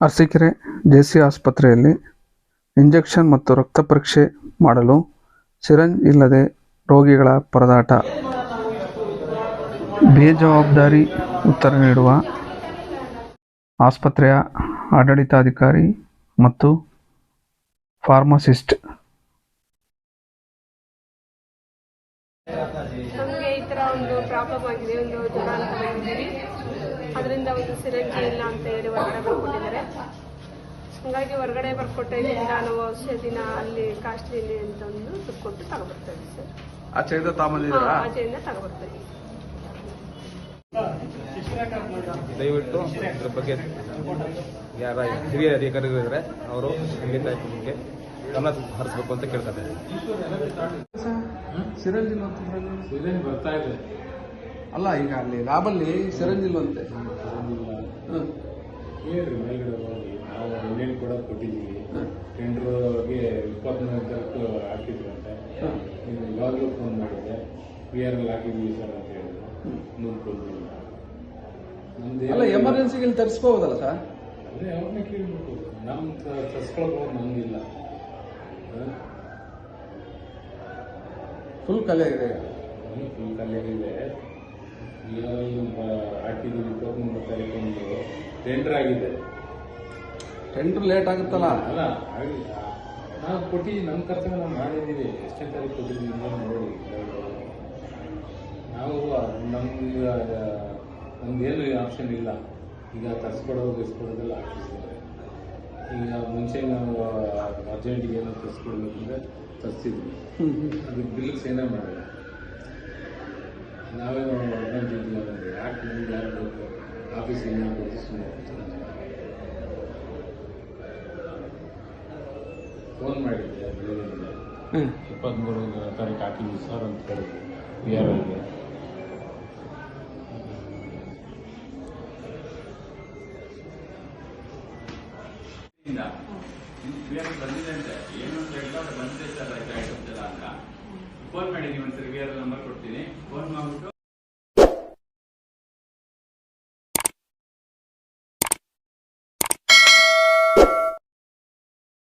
Arsikere JC ಆಸ್ಪತ್ರೆಯಲ್ಲಿ injection ಮತ್ತು ರಕ್ತ ಪರೀಕ್ಷೆ ಮಾಡಲು ಸಿರಂಜ್ ಇಲ್ಲದೆ ರೋಗಿಗಳ ಪರದಾಟ. ಬೇಜವಾಬ್ದಾರಿ ಉತ್ತರ ನೀಡುವ ಆಸ್ಪತ್ರೆಯ ಆಡಳಿತಾಧಿಕಾರಿ ಮತ್ತು ಫಾರ್ಮಸಿಸ್ಟ್ ನಮಗೆ ಈ ಥರ ಒಂದು ಪ್ರಾಬ್ಲಮ್ ಆಗಿದೆ ಒಂದು ಜ್ವರ ಅಂತ ಬಂದಿದ್ದೀವಿ. ಅದರಿಂದ ಒಂದು ಸಿರಂಜಿ ಇಲ್ಲ ಅಂತ ಹೇಳಿ ಹೊರಗಡೆ ಬರ್ಕೊಟ್ಟಿದ್ದಾರೆ ಹಾಗಾಗಿ ಹೊರಗಡೆ ಬರ್ಕೊಟ್ಟಿದ್ದರಿಂದ ನಾವು ಔಷಧಿನ ಅಲ್ಲಿ ಕಾಸ್ಟ್ಲಿಲಿ ಅಂತ ಒಂದು ದುಡ್ಡು ಕೊಟ್ಟು ತಗೊಬರ್ತೇವೆ ಸರ್. ಆಚೆಯಿಂದ ಹಾ, ತಾಂಬಂದಿದ್ದೀರಾ ಆಚೆಯಿಂದ ತಗೊಬರ್ತೇವೆ. ದಯವಿಟ್ಟು ಇದ್ರ ಬಗ್ಗೆ ಯಾರ ಹಿರಿಯ ಅಧಿಕಾರಿಗಳಿದ್ರೆ ಅವರು ಖಂಡಿತ ನಿಮಗೆ ಗಮನ ಹರಿಸ್ಬೇಕು ಅಂತ ಕೇಳ್ತಾ ಸಿರಂಜ್ ಸಿಲಿಂಡರ್ ಬರ್ತಾ ಇದೆ. ಅಲ್ಲ ಈಗ ಅಲ್ಲಿ ಲ್ಯಾಬಲ್ಲಿ ಸಿರಂಜ್ ಇಲ್ವಂತೆ ಹೇಳ್ರಿ ಮೇಲ್ಗಡೆ ಹೋಗಿ. ನಾವು ಕೂಡ ಕೊಟ್ಟಿದ್ದೀವಿ. ಟೆಂಡರ್ಗೆ ಇಪ್ಪತ್ತ್ಮೂರು ತಾರೀಕು ಹಾಕಿದ್ರಂತೆ ನೀವು ಇವಾಗಲೂ ಫೋನ್ ಮಾಡಿದೆ ಪಿ ಆರ್ ಎಲ್ ಸರ್ ಅಂತ ಹೇಳಿದ್ರು. ನಮ್ದು ಎಮರ್ಜೆನ್ಸಿಗೆ ಇಲ್ಲಿ ತರಿಸ್ಬೋದಲ್ಲ ಸರ್? ಅದೇ ಅವ್ರನ್ನ ಕೇಳಬೇಕು ನಮ್ಮ ತರ್ಸ್ಕೊಳಕ್ಕೆ ನಮಗಿಲ್ಲ ಫುಲ್ ಕಲೆ ಇದೆ. ಈಗ ಫುಲ್ ಈಗ ಆರ್ ಹಾಕಿದ್ದೀವಿ ಇಪ್ಪತ್ತ್ಮೂರು ತಾರೀಕು ಒಂದು ಟೆಂಡರ್ ಆಗಿದೆ. ಟೆಂಡರ್ ಲೇಟ್ ಆಗುತ್ತಲ್ಲ? ಅಲ್ಲ ನಾವು ಕೊಟ್ಟು ನಮ್ಮ ಕರ್ತವ್ಯ ನಾವು ಮಾಡಿದ್ದೀವಿ. ಎಷ್ಟೇ ತಾರೀಕು ಕೊಟ್ಟಿದ್ದೀವಿ ನೋಡಿ. ನಾವು ನಮ್ಗೆ ನಮ್ಗೇನು ಆಪ್ಷನ್ ಇಲ್ಲ. ಈಗ ತರಿಸ್ಕೊಡೋದು ಹಾಕಿಸ್ತಾರೆ. ಈಗ ಮುಂಚೆ ನಾವು ಅರ್ಜೆಂಟಿಗೆ ಏನೋ ತರಿಸ್ಕೊಡ್ಬೇಕಂದ್ರೆ ತರಿಸಿದ್ವಿ. ಅದು ಬಿಲ್ಸ್ ಏನೇ ಮಾಡಿಲ್ಲ ನಾವೇ ಅರ್ಜೆಂಟ್ ಇದ್ದೀವಿ ಅಂದರೆ ಯಾಕೆ ನಮ್ಗೆ ಯಾರು ಬೇಕು? ಆಫೀಸಿಗೆ ಕೊಟ್ಟು ಸುಮ್ಮನೆ ಫೋನ್ ಮಾಡಿದ್ದೆ ಇಪ್ಪತ್ತ್ಮೂರು ತಾರೀಕು ಹಾಕಿದ್ವಿ ಸರ್ ಅಂತ ಹೇಳಿದ್ವಿ ವಿ ಆರ್ ಐಗೆ ಬಂದಿದೆ ಅಂತ. ಏನು ಅಂತ ಅದು ಬಂದಿದೆ ಸರ್, ಆಯ್ತು ಅಂತ. ಫೋನ್ ಮಾಡಿ ನೀವು ಒಂದ್ಸರಿ ಆರ್ ನಂಬರ್ ಕೊಡ್ತೀನಿ. ಫೋನ್ ಮಾಡ್ಬಿಟ್ಟು